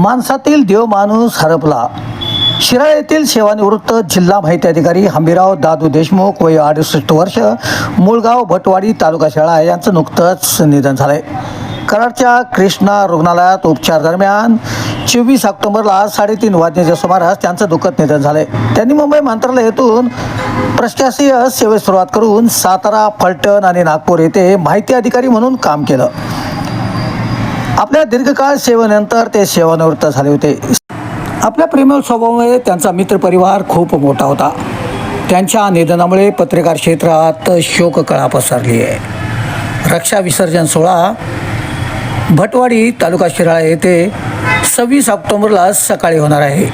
माणसातील देव माणूस हरपला. शिराळ येथील सेवानिवृत्त जिल्हा माहिती अधिकारी हंबीराव दादू देशमुख वय अडुसष्ट वर्ष मुळगाव भटवाडी तालुका शाळा यांचं नुकतंच निधन झालंय. कराडच्या कृष्णा रुग्णालयात उपचार दरम्यान चोवीस ऑक्टोबरला साडेतीन वाजण्याच्या सुमारास त्यांचं दुःखद निधन झालंय. त्यांनी मुंबई मंत्रालयातून प्रशासकीय सेवेस सुरुवात करून सातारा फलटण आणि नागपूर येथे माहिती अधिकारी म्हणून काम केलं. आपल्या दीर्घकाळ सेवेनंतर ते सेवानिवृत्त झाले होते. आपल्या प्रेमळ स्वभावामुळे त्यांचा मित्रपरिवार खूप मोठा होता. त्यांच्या निधनामुळे पत्रकार क्षेत्रात शोककळा पसरली आहे. रक्षा विसर्जन सोहळा भटवाडी तालुका शिराळा येथे सव्वीस ऑक्टोबरला सकाळी होणार आहे.